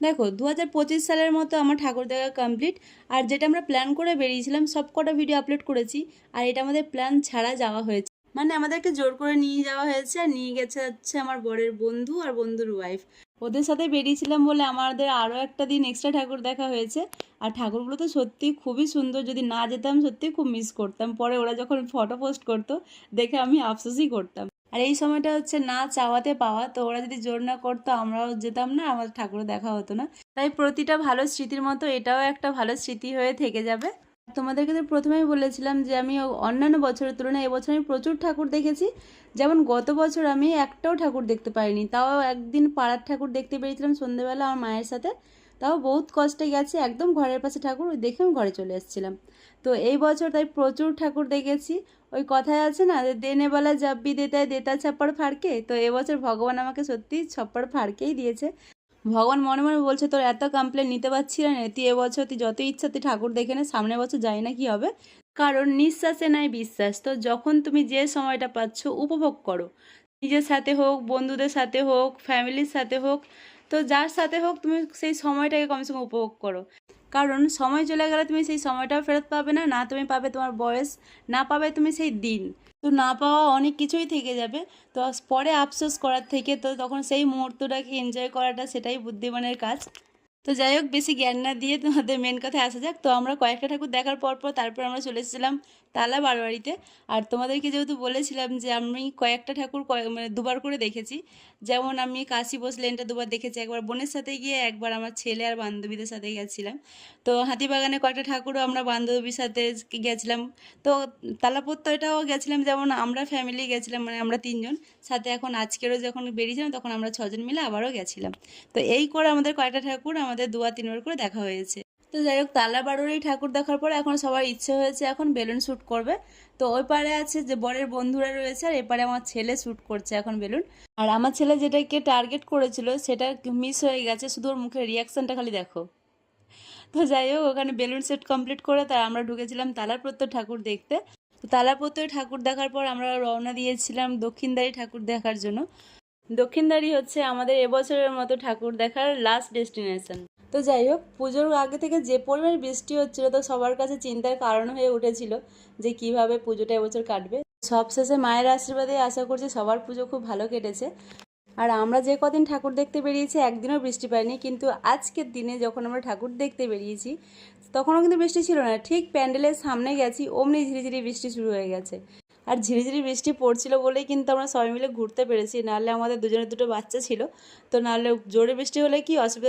দেখো দু হাজার পঁচিশ সালের মতো আমার ঠাকুর দেখা কমপ্লিট আর যেটা আমরা প্ল্যান করে বেরিয়েছিলাম, সব কটা ভিডিও আপলোড করেছি, আর এটা আমাদের প্ল্যান ছাড়া যাওয়া হয়েছে। মানে আমাদেরকে জোর করে নিয়ে যাওয়া হয়েছে, আর নিয়ে গেছে হচ্ছে আমার বরের বন্ধু আর বন্ধুর ওয়াইফ ওদের সাথে বেরিয়েছিলাম বলে আমাদের আরও একটা দিন এক্সট্রা ঠাকুর দেখা হয়েছে, আর ঠাকুরগুলো তো সত্যি খুবই সুন্দর। যদি না যেতাম সত্যি খুব মিস করতাম। পরে ওরা যখন ফটো পোস্ট করতো, দেখে আমি আফসোসই করতাম। আর এই সময়টা হচ্ছে না চাওয়াতে পাওয়া। তো ওরা যদি জোর না করতো, আমরাও যেতাম না, আমাদের ঠাকুরও দেখা হতো না। তাই প্রতিটা ভালো স্মৃতির মতো এটাও একটা ভালো স্মৃতি হয়ে থেকে যাবে। তোমাদেরকে তো প্রথমেই বলেছিলাম যে আমি অন্যান্য বছরের তুলনায় এবছর আমি প্রচুর ঠাকুর দেখেছি। যেমন গত বছর আমি একটাও ঠাকুর দেখতে পারিনি তাও একদিন পাড়ার ঠাকুর দেখতে পেরেছিলাম সন্ধেবেলা আমার মায়ের সাথে। তাও বহুত কষ্টে গেছে, একদম ঘরের পাশে ঠাকুর ওই দেখে আমি ঘরে চলে এসেছিলাম। তো এই বছর তাই প্রচুর ঠাকুর দেখেছি। ওই কথায় আছে না দেনেবেলা জাব্বি দেতায় দেতা ছাপ্পাড় ফাড়কে। তো এবছর ভগবান আমাকে সত্যি ছাপ্পাড় ফাড়কেই দিয়েছে। ভগবান মনে মনে বলছে, তোর এত কমপ্লেন নিতে পারছি না তুই এবছর তুই যত ইচ্ছা তুই ঠাকুর দেখে নে, সামনের বছর যাই না কি হবে। কারণ নিঃশ্বাসে নাই বিশ্বাস। তো যখন তুমি যে সময়টা পাচ্ছ, উপভোগ করো। নিজের সাথে হোক, বন্ধুদের সাথে হোক ফ্যামিলির সাথে হোক তো যার সাথে হোক তুমি সেই সময়টাকে কমসে কম উপভোগ করো। কারণ সময় চলে গেলে তুমি সেই সময়টাও ফেরত পাবে না না তুমি পাবে তোমার বয়স, না পাবে তুমি সেই দিন। তো না পাওয়া অনেক কিছুই থেকে যাবে। তো পরে আফসোস করার থেকে তো তখন সেই মুহূর্তটাকে এনজয় করাটা সেটাই বুদ্ধিমানের কাজ। তো যাই হোক বেশি জ্ঞান না দিয়ে তোমাদের মেন কথায় আসা যাক। তো আমরা কয়েকটা ঠাকুর দেখার পর পর তারপর আমরা চলে এসেছিলাম তালা বারোয়ারিতে। আর তোমাদেরকে যেহেতু বলেছিলাম যে আমি কয়েকটা ঠাকুর মানে দুবার করে দেখেছি, যেমন আমি কাশি বসলেনটা দুবার দেখেছি, একবার বোনের সাথে গিয়ে, একবার আমার ছেলে আর বান্ধবীদের সাথে গেছিলাম। তো হাতিবাগানে কয়েকটা ঠাকুরও আমরা বান্ধবীর সাথে গেছিলাম। তো তালাপত্তরটাও গেছিলাম, যেমন আমরা ফ্যামিলি গেছিলাম মানে আমরা তিনজন। সাথে এখন আজকেরও যখন বেরিয়েছিলাম, তখন আমরা ছজন মিলে আবারও গেছিলাম। তো এই করে আমাদের কয়েকটা ঠাকুর আমাদের দুবার তিনবার করে দেখা হয়েছে। তো যাই হোক, তালা ঠাকুর দেখার পর এখন সবার ইচ্ছে হয়েছে এখন বেলুন শ্যুট করবে। তো ওই পারে আছে যে বরের বন্ধুরা রয়েছে, আর এপারে আমার ছেলে শ্যুট করছে এখন বেলুন। আর আমার ছেলে যেটাকে টার্গেট করেছিল, সেটা মিস হয়ে গেছে, শুধু ওর মুখের রিয়াকশানটা খালি দেখো। তো যাই হোক, ওখানে বেলুন সেট কমপ্লিট করে তার আমরা ঢুকেছিলাম তালাপ্রত্য ঠাকুর দেখতে। তো তালাপ্রত্য ঠাকুর দেখার পর আমরা রওনা দিয়েছিলাম দক্ষিণদারি ঠাকুর দেখার জন্য। দক্ষিণদারি হচ্ছে আমাদের এবছরের মতো ঠাকুর দেখার লাস্ট ডেস্টিনেশন তো যাই হোক, পুজোর আগে থেকে যে পরিমাণ বৃষ্টি হচ্ছিল তো সবার কাছে চিন্তার কারণ হয়ে উঠেছিল যে কীভাবে পুজোটা এবছর কাটবে। সবশেষে মায়ের আশীর্বাদে আশা করছি সবার পুজো খুব ভালো কেটেছে। আর আমরা যে কদিন ঠাকুর দেখতে বেরিয়েছি, একদিনও বৃষ্টি পাইনি, কিন্তু আজকের দিনে যখন আমরা ঠাকুর দেখতে বেরিয়েছি, তখনও কিন্তু বৃষ্টি ছিল না। ঠিক প্যান্ডেলের সামনে গেছি, অমনি ঝিরিঝিরি বৃষ্টি শুরু হয়ে গেছে। আর ঝিরিঝিরি বৃষ্টি পড়ছিল বলেই কিন্তু আমরা সবাই মিলে ঘুরতে পেরেছি। নাহলে আমাদের দুজনের দুটো বাচ্চা ছিল। তো নাহলে জোরে বৃষ্টি হলে কি অসুবিধা